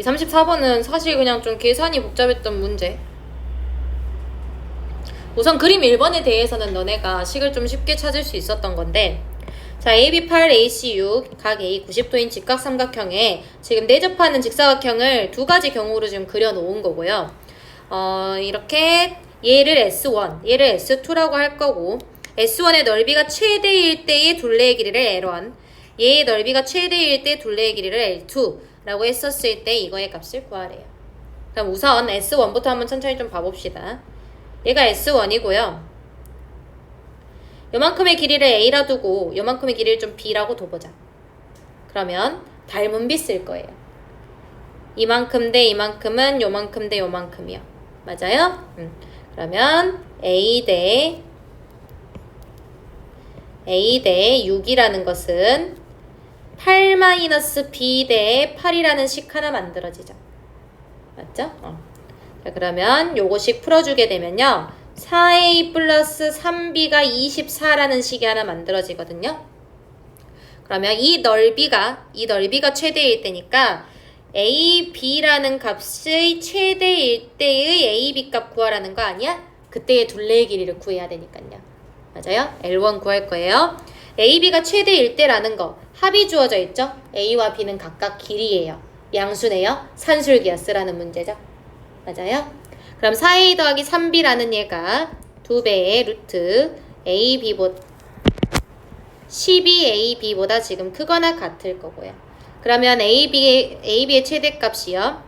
이 34번은 사실 그냥 좀 계산이 복잡했던 문제. 우선 그림 1번에 대해서는 너네가 식을 좀 쉽게 찾을 수 있었던 건데 자 AB8, AC6, 각 A 90도인 직각 삼각형에 지금 내접하는 직사각형을 두 가지 경우로 지금 그려놓은 거고요. 어 이렇게 얘를 S1, 얘를 S2라고 할 거고 S1의 넓이가 최대일 때의 둘레의 길이를 L1, 얘의 넓이가 최대일 때 둘레의 길이를 L2 라고 했었을 때 이거의 값을 구하래요. 그럼 우선 S1부터 한번 천천히 좀 봐봅시다. 얘가 S1이고요. 요만큼의 길이를 A라 두고 요만큼의 길이를 좀 B라고 둬보자. 그러면 닮은 비쓸 거예요. 이만큼 대 이만큼은 요만큼 대 요만큼이요. 맞아요? 음. 그러면 A 대 A 대 6이라는 것은 8 마이너스 B 대 8이라는 식 하나 만들어지죠. 맞죠? 어. 자, 그러면 요거식 풀어주게 되면요. 4a 플러스 3b가 24라는 식이 하나 만들어지거든요. 그러면 이 넓이가, 이 넓이가 최대일 때니까 a, b라는 값의 최대일 때의 a, b 값 구하라는 거 아니야? 그때의 둘레의 길이를 구해야 되니까요. 맞아요? L1 구할 거예요. a, b가 최대일 때라는 거 합이 주어져 있죠? a와 b는 각각 길이에요. 양수네요. 산술기야 쓰라는 문제죠. 맞아요? 그럼 4a 더하기 3b라는 얘가 2배의 루트 ab보 12ab보다 지금 크거나 같을 거고요. 그러면 ab, ab의 최대값이요.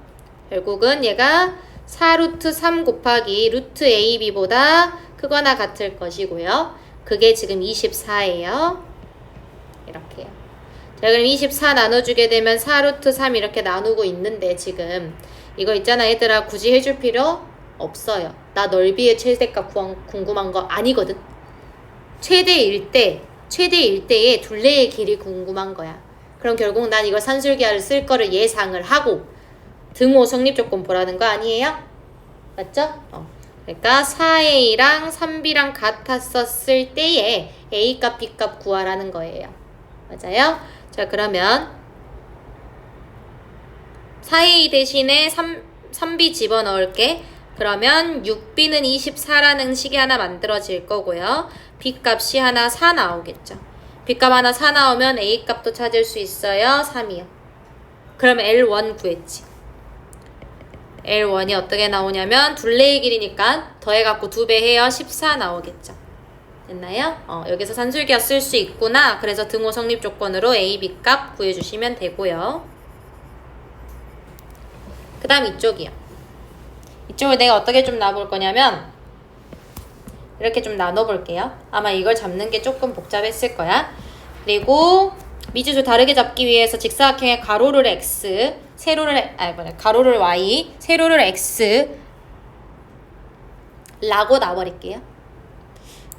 결국은 얘가 4루트 3 곱하기 루트 ab보다 크거나 같을 것이고요. 그게 지금 24예요. 이렇게요. 자, 그럼 24 나눠주게 되면 4루트 3 이렇게 나누고 있는데 지금 이거 있잖아 얘들아 굳이 해줄 필요 없어요. 나 넓이의 최대값 궁금한 거 아니거든. 최대일 때, 최대일 때의 둘레의 길이 궁금한 거야. 그럼 결국 난 이걸 산술기하를 쓸 거를 예상을 하고 등호 성립 조건 보라는 거 아니에요? 맞죠? 어. 그러니까 4a랑 3b랑 같았었을 때에 a 값, b 값 구하라는 거예요. 맞아요? 자, 그러면 4a 대신에 3, 3b 집어넣을게. 그러면 6b는 24라는 식이 하나 만들어질 거고요. b 값이 하나 4 나오겠죠. b 값 하나 4 나오면 a 값도 찾을 수 있어요. 3이요. 그럼 L1 구했지. L1이 어떻게 나오냐면 둘레의 길이니까 더해갖고 2배 해요. 14 나오겠죠. 됐나요? 어, 여기서 산술기가 쓸 수 있구나. 그래서 등호 성립 조건으로 A, B 값 구해주시면 되고요. 그 다음 이쪽이요. 이쪽을 내가 어떻게 좀 놔볼 거냐면 이렇게 좀 나눠볼게요. 아마 이걸 잡는 게 조금 복잡했을 거야. 그리고 미지수 다르게 잡기 위해서 직사각형의 가로를 x, 세로를 아 뭐냐 가로를 y, 세로를 x 라고 놔버릴게요.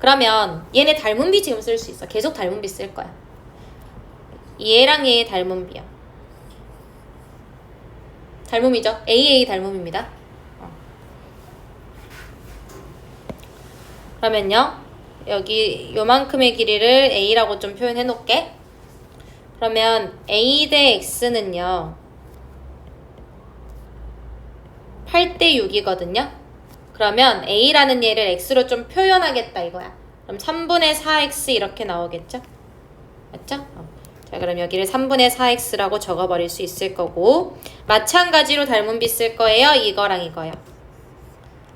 그러면 얘네 닮은 비 지금 쓸 수 있어. 계속 닮은 비 쓸 거야. 얘랑 얘의 닮은 비요. 닮음이죠. AA 닮음입니다. 어. 그러면요. 여기 요만큼의 길이를 A라고 좀 표현해 놓을게. 그러면 A 대 X는요. 8대 6이거든요. 그러면 A라는 얘를 X로 좀 표현하겠다 이거야. 그럼 3분의 4X 이렇게 나오겠죠? 맞죠? 어. 자, 그럼 여기를 3분의 4X라고 적어버릴 수 있을 거고 마찬가지로 닮은 비 쓸 거예요. 이거랑 이거요.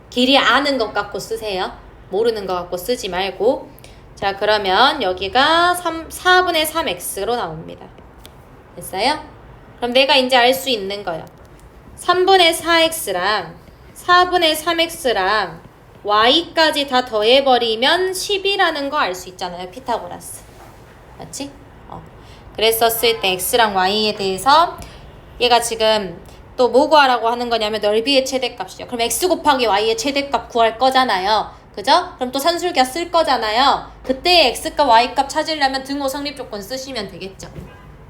길이 아는 것 갖고 쓰세요. 모르는 것 갖고 쓰지 말고 자, 그러면 여기가 3, 4분의 3X로 나옵니다. 됐어요? 그럼 내가 이제 알 수 있는 거예요. 3분의 4X랑 4분의 3x랑 y까지 다 더해버리면 10이라는 거 알 수 있잖아요. 피타고라스. 맞지? 어. 그랬었을 때 x랑 y에 대해서 얘가 지금 또 뭐 구하라고 하는 거냐면 넓이의 최대값이요. 그럼 x 곱하기 y의 최대값 구할 거잖아요. 그죠? 그럼 또 산술기가 쓸 거잖아요. 그때 x값 y값 찾으려면 등호 성립 조건 쓰시면 되겠죠.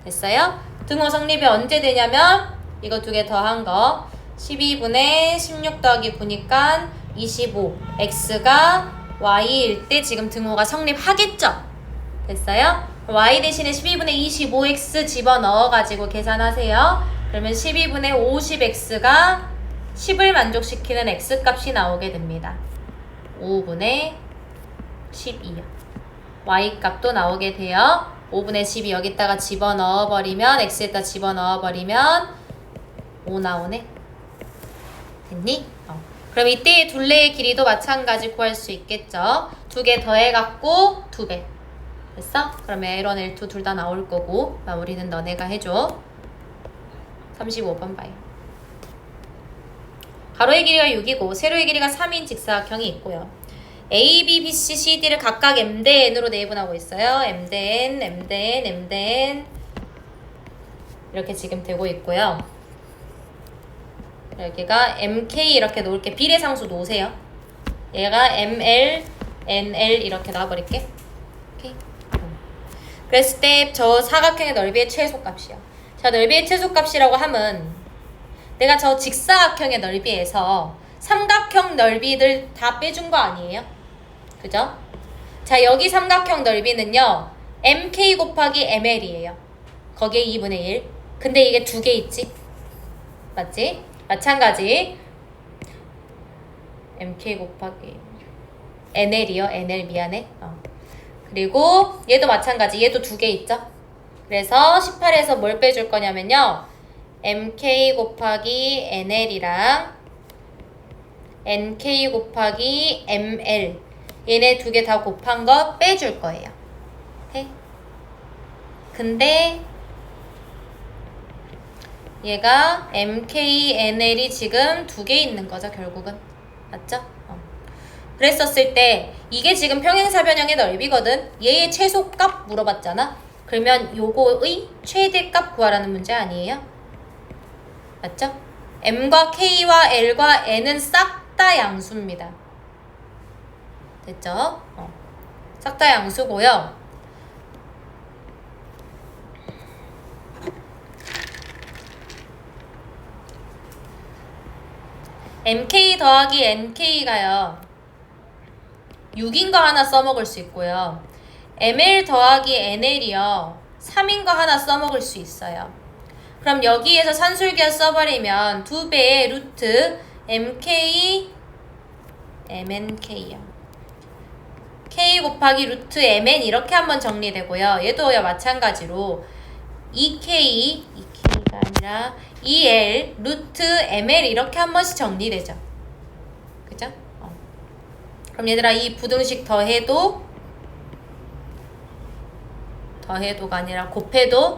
됐어요? 등호 성립이 언제 되냐면 이거 두 개 더한 거 12분의 16 더하기 9니까 25. x가 y일 때 지금 등호가 성립하겠죠? 됐어요? y 대신에 12분의 25x 집어넣어가지고 계산하세요. 그러면 12분의 50x가 10을 만족시키는 x값이 나오게 됩니다. 5분의 12요. y값도 나오게 돼요. 5분의 10이 여기다가 집어넣어 버리면 x에다 집어넣어 버리면 5 나오네. 됐니? 어. 그럼 이때의 둘레의 길이도 마찬가지 구할 수 있겠죠. 두 개 더해갖고 두 배. 됐어? 그럼 L1, L2 둘 다 나올 거고 마무리는 너네가 해줘. 35번 봐요. 가로의 길이가 6이고 세로의 길이가 3인 직사각형이 있고요. A, B, B, C, C, D를 각각 M 대 N으로 내분하고 있어요. M 대 N, M 대 N, M 대 N 이렇게 지금 되고 있고요. 여기가 MK 이렇게 놓을게. 비례상수 놓으세요. 얘가 ML, NL 이렇게 놔버릴게. 오케이. 음. 그랬을 때 저 사각형의 넓이의 최소값이요. 자, 넓이의 최소값이라고 하면 내가 저 직사각형의 넓이에서 삼각형 넓이들 다 빼준 거 아니에요? 그죠? 자, 여기 삼각형 넓이는요. MK 곱하기 ML이에요. 거기에 2분의 1. 근데 이게 두 개 있지? 맞지? 마찬가지. MK 곱하기 NL이요. NL 미안해. 어. 그리고 얘도 마찬가지. 얘도 두 개 있죠? 그래서 18에서 뭘 빼줄 거냐면요. MK 곱하기 NL이랑 NK 곱하기 ML 얘네 두 개 다 곱한 거 빼줄 거예요. 오케이? 근데 얘가 MK, NL이 지금 두 개 있는 거죠, 결국은. 맞죠? 어. 그랬었을 때 이게 지금 평행사변형의 넓이거든. 얘의 최소값 물어봤잖아. 그러면 요거의 최대값 구하라는 문제 아니에요? 맞죠? M과 K와 L과 N은 싹 다 양수입니다. 됐죠? 어. 싹 다 양수고요. MK 더하기 NK가요. 6인 거 하나 써먹을 수 있고요. ML 더하기 NL이요. 3인 거 하나 써먹을 수 있어요. 그럼 여기에서 산술기하 써버리면 두 배의 루트 MK MNK요. K 곱하기 루트 MN 이렇게 한번 정리되고요. 얘도요 마찬가지로 E EK, EK가 아니라 EL 루트 ML 이렇게 한 번씩 정리되죠. 그죠? 어. 그럼 얘들아 이 부등식 더해도 더해도가 아니라 곱해도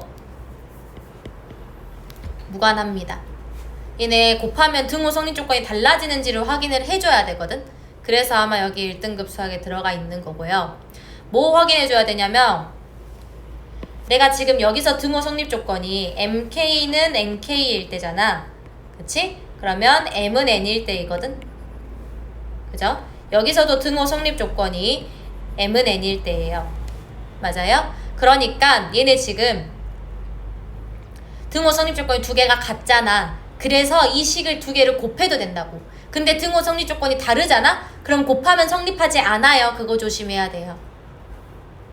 무관합니다. 얘네 곱하면 등호 성립 조건이 달라지는지를 확인을 해줘야 되거든. 그래서 아마 여기 1등급 수학에 들어가 있는 거고요. 뭐 확인해줘야 되냐면 내가 지금 여기서 등호 성립 조건이 MK는 NK일 때잖아. 그치? 그러면 M은 N일 때이거든. 그죠? 여기서도 등호 성립 조건이 M은 N일 때예요. 맞아요? 그러니까 얘네 지금 등호 성립 조건이 두 개가 같잖아. 그래서 이 식을 두 개를 곱해도 된다고. 근데 등호 성립 조건이 다르잖아? 그럼 곱하면 성립하지 않아요. 그거 조심해야 돼요.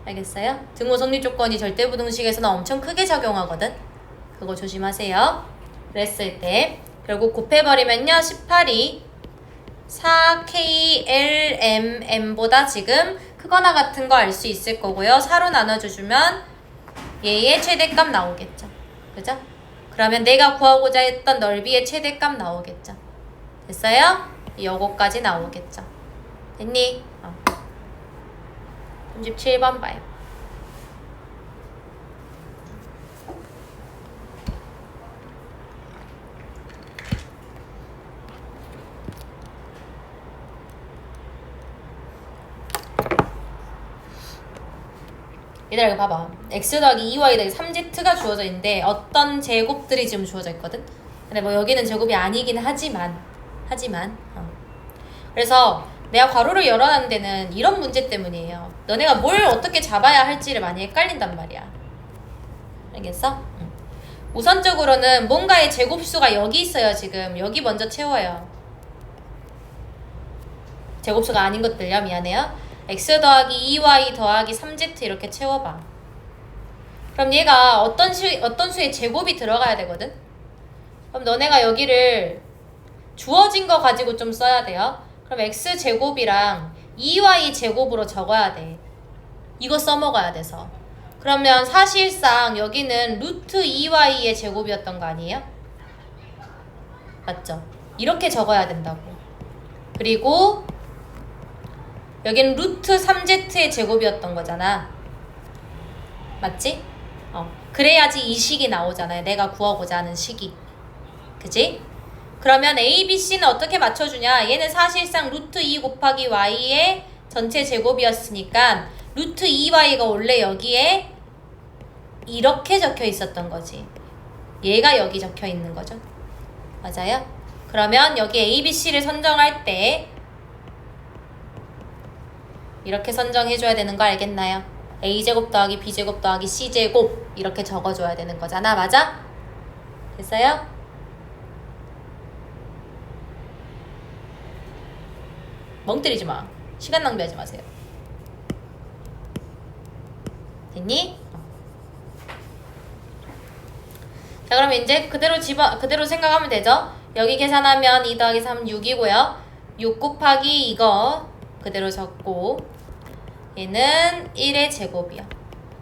알겠어요? 등호 성립 조건이 절대부등식에서는 엄청 크게 작용하거든. 그거 조심하세요. 그랬을 때 결국 곱해버리면요. 18이 4KLMM보다 지금 크거나 같은 거 알 수 있을 거고요. 4로 나눠주시면 얘의 최대값 나오겠죠. 그죠? 그러면 내가 구하고자 했던 넓이의 최대값 나오겠죠. 됐어요? 요거까지 나오겠죠. 됐니? 어. 37번 봐요. 얘들아 이거 봐봐 x 더하기 2y 더하기 3z가 주어져 있는데 어떤 제곱들이 지금 주어져 있거든 근데 뭐 여기는 제곱이 아니긴 하지만 하지만 어. 그래서 내가 괄호를 열어놨는 데는 이런 문제 때문이에요 너네가 뭘 어떻게 잡아야 할지를 많이 헷갈린단 말이야 알겠어? 응. 우선적으로는 뭔가의 제곱수가 여기 있어요 지금 여기 먼저 채워요 제곱수가 아닌 것들요 미안해요 x 더하기 2y 더하기 3z 이렇게 채워봐. 그럼 얘가 어떤 수 어떤 수의 제곱이 들어가야 되거든. 그럼 너네가 여기를 주어진 거 가지고 좀 써야 돼요. 그럼 x 제곱이랑 2y 제곱으로 적어야 돼. 이거 써먹어야 돼서. 그러면 사실상 여기는 루트 2y의 제곱이었던 거 아니에요? 맞죠? 이렇게 적어야 된다고. 그리고 여기는 루트 3z의 제곱이었던 거잖아. 맞지? 어. 그래야지 이 식이 나오잖아요. 내가 구하고자 하는 식이. 그지? 그러면 A, B, C는 어떻게 맞춰주냐? 얘는 사실상 루트 2 곱하기 Y의 전체 제곱이었으니까 루트 2Y가 원래 여기에 이렇게 적혀 있었던 거지. 얘가 여기 적혀 있는 거죠. 맞아요? 그러면 여기 A, B, C를 선정할 때 이렇게 선정해줘야 되는 거 알겠나요? A제곱 더하기 B제곱 더하기 C제곱 이렇게 적어줘야 되는 거잖아. 맞아? 됐어요? 멍 때리지 마. 시간 낭비하지 마세요. 됐니? 자, 그럼 이제 그대로 집어, 그대로 생각하면 되죠? 여기 계산하면 2 더하기 3, 6이고요. 6 곱하기 이거 그대로 적고 얘는 1의 제곱이요.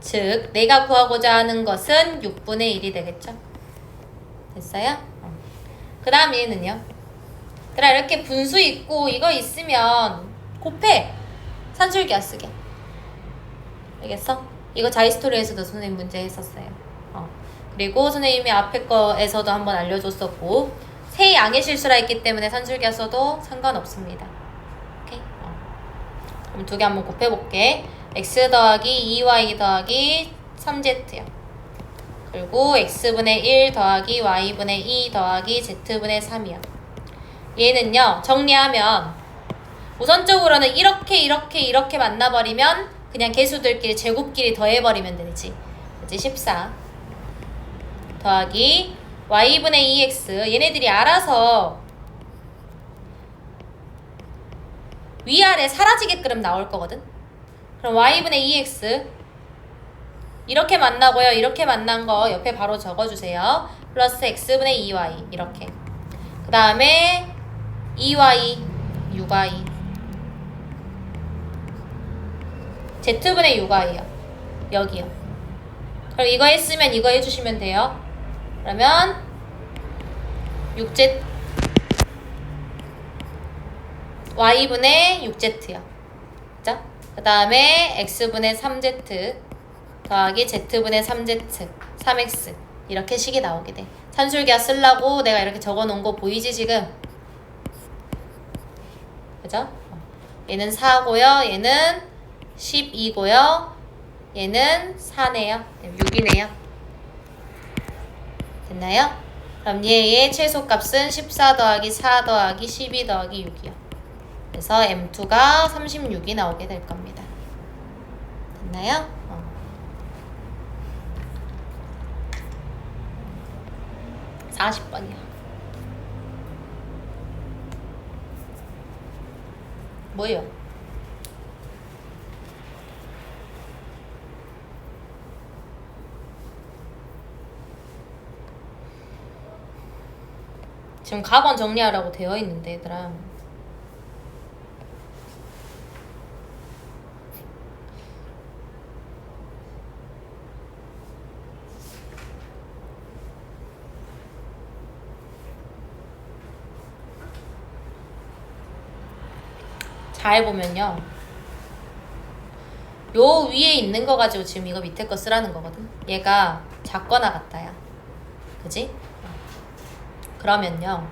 즉, 내가 구하고자 하는 것은 6분의 1이 되겠죠? 됐어요? 그 다음 얘는요? 그래 이렇게 분수 있고 이거 있으면 곱해 산술기야 쓰게 알겠어? 이거 자이스토리에서도 선생님 문제 했었어요 어. 그리고 선생님이 앞에 거에서도 한번 알려줬었고 세 양의 실수라 했기 때문에 산술기야 써도 상관없습니다 오케이? 어. 그럼 두 개 한번 곱해볼게 x 더하기 2y 더하기 3z요 그리고 x분의 1 더하기 y분의 2 더하기 z분의 3이요 얘는요 정리하면 우선적으로는 이렇게 이렇게 이렇게 만나버리면 그냥 개수들끼리 제곱끼리 더해버리면 되지. 그치? 14 더하기 y분의 2x 얘네들이 알아서 위아래 사라지게끔 나올 거거든. 그럼 y분의 2x 이렇게 만나고요 이렇게 만난 거 옆에 바로 적어주세요. 플러스 x분의 2y 이렇게. 그 다음에 2y, 6y z분의 6y요. 여기요. 그럼 이거 했으면 이거 해주시면 돼요. 그러면 6z y분의 6z요. 자, 그 다음에 x분의 3z 더하기 z분의 3z 3x 이렇게 식이 나오게 돼. 산술기하 쓰려고 내가 이렇게 적어 놓은 거 보이지 지금? 그죠? 어. 얘는 4고요. 얘는 12고요. 얘는 4네요. 6이네요. 됐나요? 그럼 얘의 최소값은 14 더하기 4 더하기 12 더하기 6이요. 그래서 M2가 36이 나오게 될 겁니다. 됐나요? 어. 사십 번이요. 뭐요? 지금 가번 정리하라고 되어 있는데 얘들아 잘 보면요 요 위에 있는 거 가지고 지금 이거 밑에 거 쓰라는 거거든 얘가 작거나 같다야 그지? 그러면요.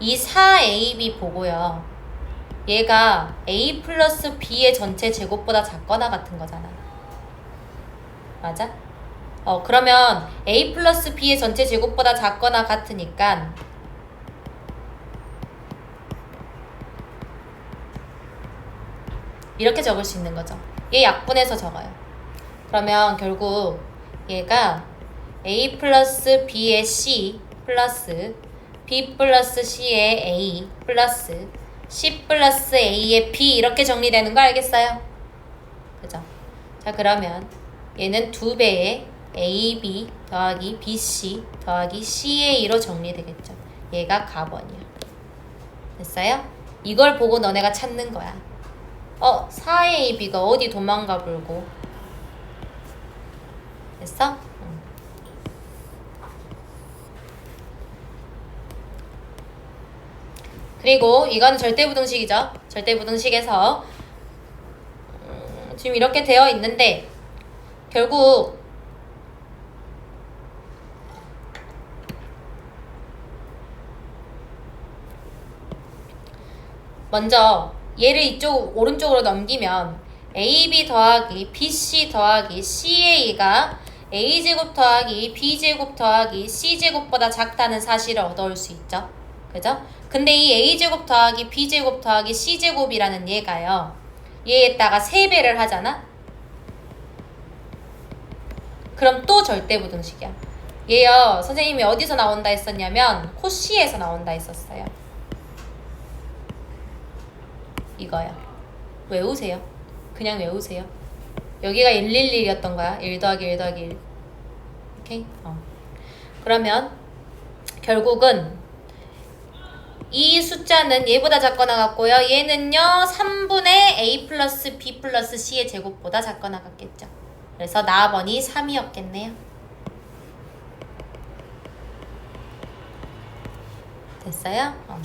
이 4AB 보고요. 얘가 A 플러스 B의 전체 제곱보다 작거나 같은 거잖아. 맞아? 어, 그러면 A 플러스 B의 전체 제곱보다 작거나 같으니까 이렇게 적을 수 있는 거죠. 얘 약분해서 적어요. 그러면 결국 얘가 A 플러스 B의 C 플러스 B 플러스 C의 A 플러스 C 플러스 A의 B 이렇게 정리되는 거 알겠어요? 그죠? 자 그러면 얘는 두 배의 AB 더하기 BC 더하기 CA로 정리되겠죠. 얘가 가번이야. 됐어요? 이걸 보고 너네가 찾는 거야. 어, 4AB가 어디 도망가 불고. 됐어? 응. 그리고 이거는 절대부등식이죠. 절대부등식에서 음, 지금 이렇게 되어 있는데 결국 먼저 얘를 이쪽 오른쪽으로 넘기면 AB 더하기 BC 더하기 CA가 A제곱 더하기 B제곱 더하기 C제곱보다 작다는 사실을 얻어올 수 있죠. 그죠? 근데 이 A제곱 더하기 B제곱 더하기 C제곱이라는 얘가요. 얘에다가 3배를 하잖아? 그럼 또 절대부등식이야. 얘요, 선생님이 어디서 나온다 했었냐면, 코시에서 나온다 했었어요. 이거야. 외우세요. 그냥 외우세요. 여기가 111이었던 거야. 1 더하기 1 더하기 1. 오케이? 어. 그러면 결국은 이 숫자는 얘보다 작거나 같고요. 얘는요. 3분의 a 플러스 b 플러스 c의 제곱보다 작거나 같겠죠. 그래서 나번이 3이었겠네요. 됐어요? 어.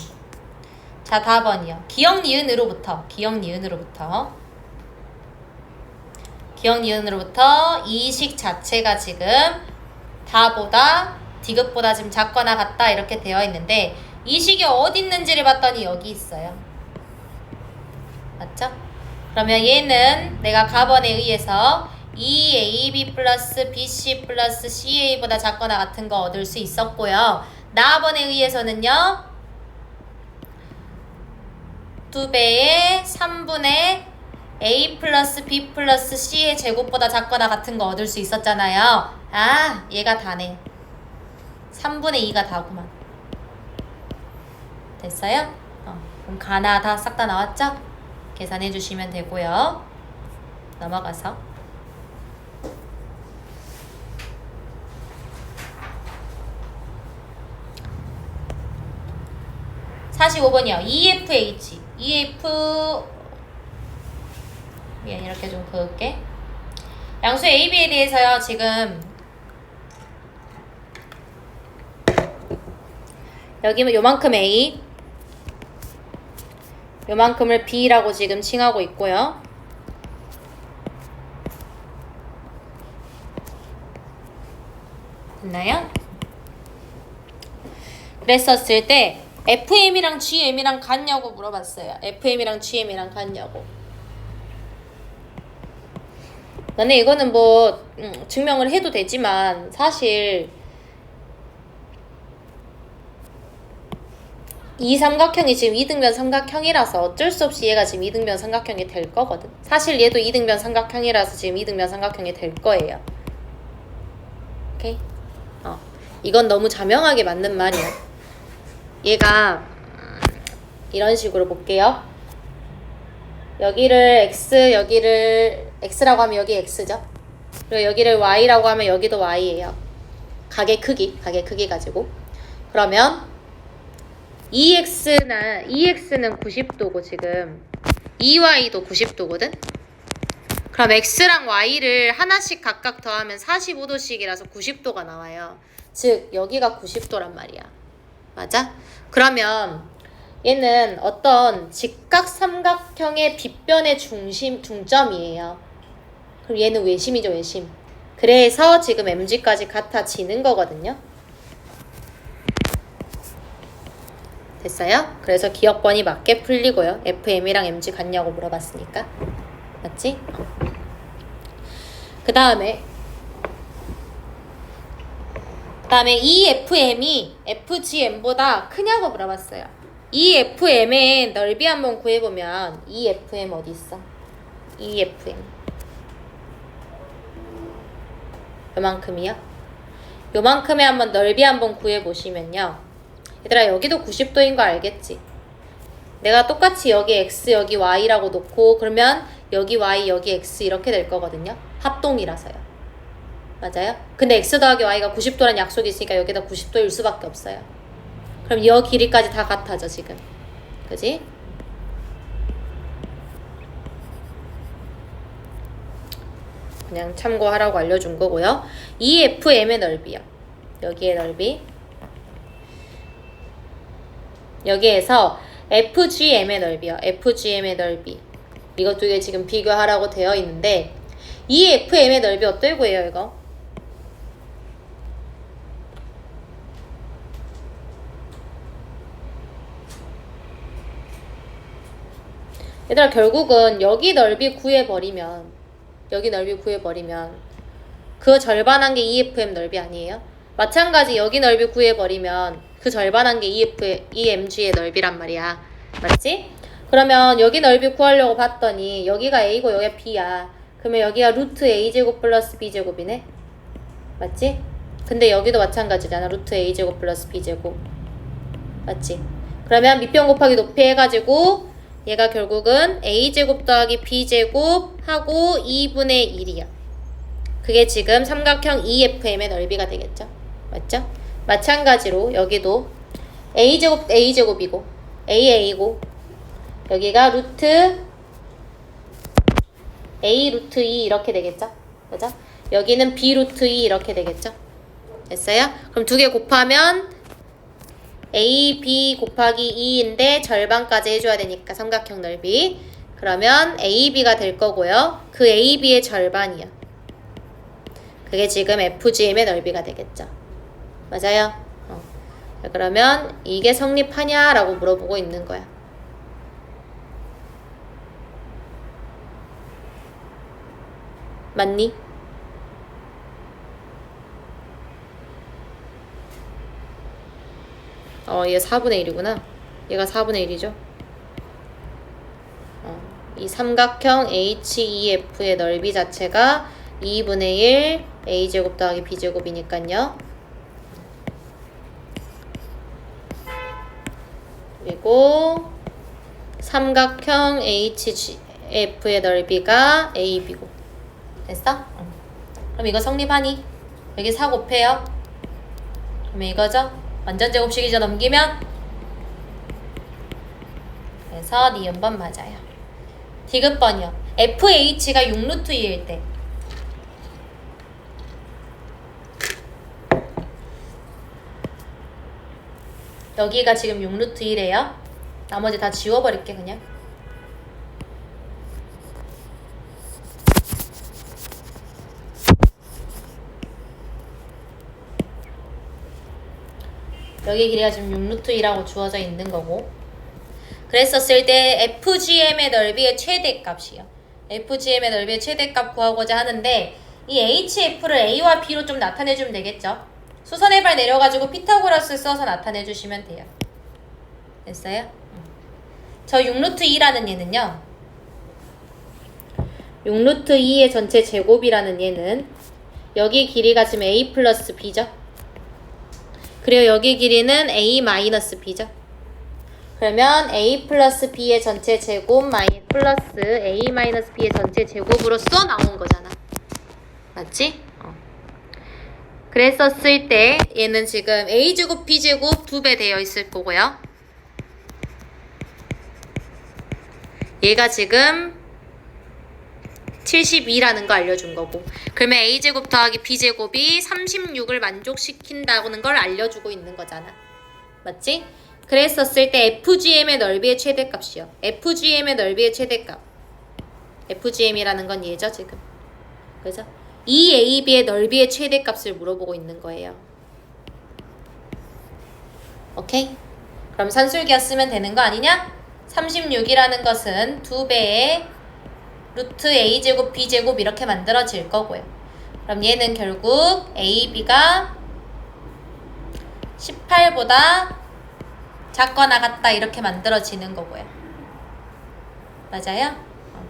자, 다번이요. 기억 니은으로부터 기억 니은으로부터 기억 니은으로부터 이식 자체가 지금 다보다 디귿보다 지금 작거나 같다 이렇게 되어 있는데 이 식이 어디 있는지를 봤더니 여기 있어요. 맞죠? 그러면 얘는 내가 가번에 의해서 2AB 플러스 BC 플러스 CA보다 작거나 같은 거 얻을 수 있었고요. 나번에 의해서는요. 두 배의 3분의 A 플러스 B 플러스 C의 제곱보다 작거나 같은 거 얻을 수 있었잖아요. 아, 얘가 다네. 3분의 2가 다구만. 됐어요? 어, 그럼 가나 다 싹 다 나왔죠? 계산해 주시면 되고요. 넘어가서. (45번이요) EFH EF 미안 이렇게 좀 그을게. 양수 AB에 대해서요 지금. 여기는 요만큼 A. 요만큼을 B라고 지금 칭하고 있고요. 됐나요? 그랬었을 때 FM이랑 GM이랑 같냐고 물어봤어요. FM이랑 GM이랑 같냐고. 나는 이거는 뭐 음, 증명을 해도 되지만 사실 이 삼각형이 지금 이등변 삼각형이라서 어쩔 수 없이 얘가 지금 이등변 삼각형이 될 거거든. 사실 얘도 이등변 삼각형이라서 지금 이등변 삼각형이 될 거예요. 오케이? 어. 이건 너무 자명하게 맞는 말이야. 얘가 이런 식으로 볼게요. 여기를 x, 여기를 x라고 하면 여기 x죠. 그리고 여기를 y라고 하면 여기도 y예요. 각의 크기, 각의 크기 가지고. 그러면 2x나 2x는 90도고 지금 2y도 90도거든. 그럼 x랑 y를 하나씩 각각 더하면 45도씩이라서 90도가 나와요. 즉 여기가 90도란 말이야. 맞아? 그러면 얘는 어떤 직각 삼각형의 빗변의 중심 중점이에요. 그럼 얘는 외심이죠, 외심. 그래서 지금 mg까지 같아지는 거거든요. 됐어요? 그래서 기억번이 맞게 풀리고요. FM이랑 MG 같냐고 물어봤으니까. 맞지? 그 다음에 그 다음에 이 FM이 FGM보다 크냐고 물어봤어요. 이 FM의 넓이 한번 구해보면 이 FM 어디 있어? 이 FM 요만큼이요? 요만큼의 한번 넓이 한번 구해보시면요. 얘들아 여기도 90도인 거 알겠지? 내가 똑같이 여기 X 여기 Y라고 놓고 그러면 여기 Y 여기 X 이렇게 될 거거든요. 합동이라서요. 맞아요? 근데 x 더하기 y가 90도란 약속이 있으니까 여기다 90도일 수밖에 없어요. 그럼 이 길이까지 다 같아져 지금. 그지? 그냥 참고하라고 알려준 거고요. 이 FM의 넓이요. 여기의 넓이. 여기에서 FGM의 넓이요. FGM의 넓이. 이것 두 개 지금 비교하라고 되어 있는데 이 FM의 넓이 어떨고요 이거? 얘들아 결국은 여기 넓이 구해버리면 여기 넓이 구해버리면 그 절반한 게 EFM 넓이 아니에요? 마찬가지 여기 넓이 구해버리면 그 절반한 게 EF, EMG의 넓이란 말이야 맞지? 그러면 여기 넓이 구하려고 봤더니 여기가 A고 여기가 B야 그러면 여기가 루트 A제곱 플러스 B제곱이네 맞지? 근데 여기도 마찬가지잖아 루트 A제곱 플러스 B제곱 맞지? 그러면 밑변 곱하기 높이 해가지고 얘가 결국은 a제곱 더하기 b제곱 하고 2분의 1이야. 그게 지금 삼각형 EFM의 넓이가 되겠죠. 맞죠? 마찬가지로 여기도 a제곱 a제곱이고 aa고 여기가 루트 a 루트 2 이렇게 되겠죠. 그죠? 여기는 b 루트 2 이렇게 되겠죠. 됐어요? 그럼 두 개 곱하면 AB 곱하기 2인데 절반까지 해줘야 되니까 삼각형 넓이 그러면 AB가 될 거고요 그 AB의 절반이야 그게 지금 FGM의 넓이가 되겠죠 맞아요? 어. 자, 그러면 이게 성립하냐 라고 물어보고 있는 거야 맞니? 어, 얘 4분의 1이구나. 얘가 4분의 1이죠. 어, 이 삼각형 HEF의 넓이 자체가 2분의 1 A제곱 더하기 B제곱이니까요. 그리고 삼각형 HGF의 넓이가 AB고. 됐어? 응. 그럼 이거 성립하니? 여기 4 곱해요. 그러면 이거죠? 완전 제곱식이죠 넘기면? 그래서 니은번 맞아요. 디귿번이요. FH가 6루트 2일 때. 여기가 지금 6루트 1이에요. 나머지 다 지워버릴게 그냥 여기 길이가 지금 6루트 2라고 주어져 있는 거고 그랬었을 때 FGM의 넓이의 최대값이요. FGM의 넓이의 최대값 구하고자 하는데 이 HF를 A와 B로 좀 나타내주면 되겠죠. 수선의 발 내려가지고 피타고라스 써서 나타내주시면 돼요. 됐어요? 저 6루트 2라는 얘는요. 6루트 2의 전체 제곱이라는 얘는 여기 길이가 지금 A 플러스 B죠. 그리고 여기 길이는 a 마이너스 b죠. 그러면 a 플러스 b의 전체 제곱 마이 플러스 a 마이너스 b의 전체 제곱으로써 나온 거잖아. 맞지? 어. 그랬었을 때 얘는 지금 a 제곱 b 제곱 두 배 되어 있을 거고요. 얘가 지금 72라는 거 알려준 거고 그러면 a제곱 더하기 b제곱이 36을 만족시킨다는 걸 알려주고 있는 거잖아 맞지? 그랬었을 때 FGM의 넓이의 최대값이요 FGM의 넓이의 최대값 FGM이라는 건 얘죠 지금 그죠? 이 AB의 넓이의 최대값을 물어보고 있는 거예요 오케이? 그럼 산술기하 쓰면 되는 거 아니냐? 36이라는 것은 두 배의 루트 a제곱 b제곱 이렇게 만들어질 거고요. 그럼 얘는 결국 ab가 18보다 작거나 같다 이렇게 만들어지는 거고요. 맞아요? 어.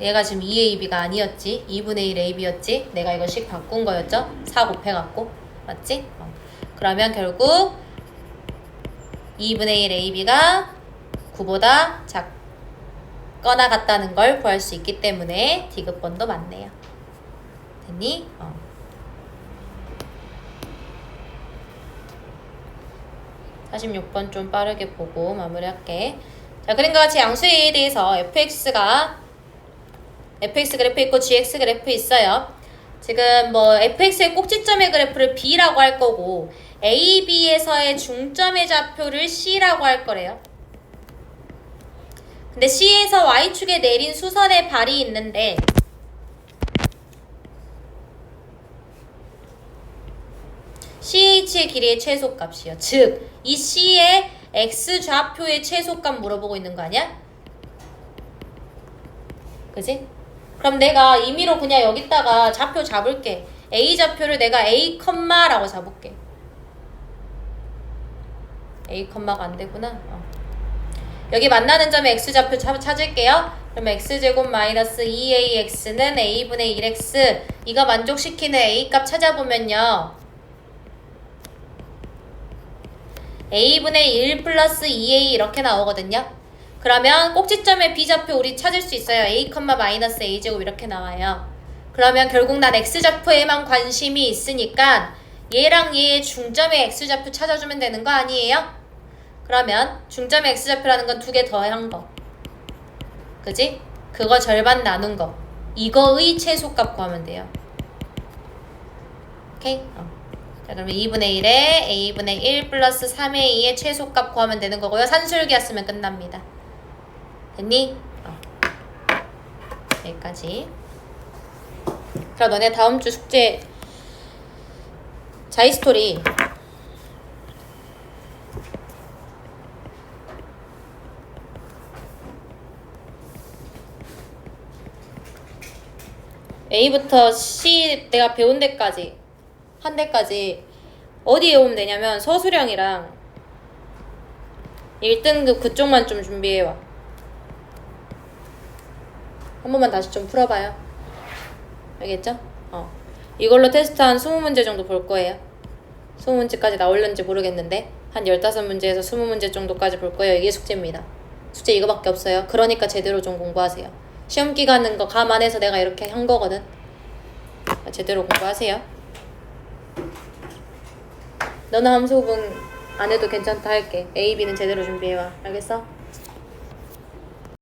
얘가 지금 2ab가 아니었지. 2분의 1 ab였지. 내가 이거 식 바꾼 거였죠. 4 곱해갖고. 맞지? 어. 그러면 결국 2분의 1 ab가 9보다 작 거나 같다는 걸 구할 수 있기 때문에 디귿번도 맞네요. 됐니? 어. 사십육 번 좀 빠르게 보고 마무리할게. 자, 그림과 같이 양수에 대해서 fx가 fx 그래프 있고 gx 그래프 있어요. 지금 뭐 fx의 꼭지점의 그래프를 b라고 할 거고 a, b에서의 중점의 좌표를 c라고 할 거래요. 근데 C에서 Y축에 내린 수선의 발이 있는데 CH의 길이의 최소값이요. 즉, 이 C의 X 좌표의 최소값 물어보고 있는 거 아니야? 그지? 그럼 내가 임의로 그냥 여기다가 좌표 잡을게. A 좌표를 내가 A 컴마라고 잡을게. A 컴마가 안 되구나. 어. 여기 만나는 점의 x좌표 찾- 찾을게요. 그러면 x제곱 마이너스 2ax는 a분의 1x 이거 만족시키는 a값 찾아보면요. a분의 1 플러스 2a 이렇게 나오거든요. 그러면 꼭지점의 b좌표 우리 찾을 수 있어요. a, 마이너스 a제곱 이렇게 나와요. 그러면 결국 난 x좌표에만 관심이 있으니까 얘랑 얘의 중점의 x좌표 찾아주면 되는 거 아니에요? 그러면 중점의 x좌표라는 건 두 개 더한 거. 그지? 그거 절반 나눈 거. 이거의 최소값 구하면 돼요. 오케이? 어. 자, 그러면 2분의 1에 a분의 1 플러스 3의 2의 최소값 구하면 되는 거고요. 산술기하 쓰면 끝납니다. 됐니? 어. 여기까지. 그럼 너네 다음 주 숙제 자이스토리 A부터 C 내가 배운 데까지 한 데까지 어디에 오면 되냐면 서술형이랑 1등급 그쪽만 좀 준비해와. 한 번만 다시 좀 풀어봐요. 알겠죠? 어. 이걸로 테스트 한 20문제 정도 볼 거예요. 20문제까지 나올는지 모르겠는데 한 15문제에서 20문제 정도까지 볼 거예요. 이게 숙제입니다. 숙제 이거밖에 없어요. 그러니까 제대로 좀 공부하세요 시험 기간은 거 감안해서 내가 이렇게 한 거거든. 제대로 공부하세요. 너는 함수 구분 안 해도 괜찮다 할게. A, B는 제대로 준비해와. 알겠어?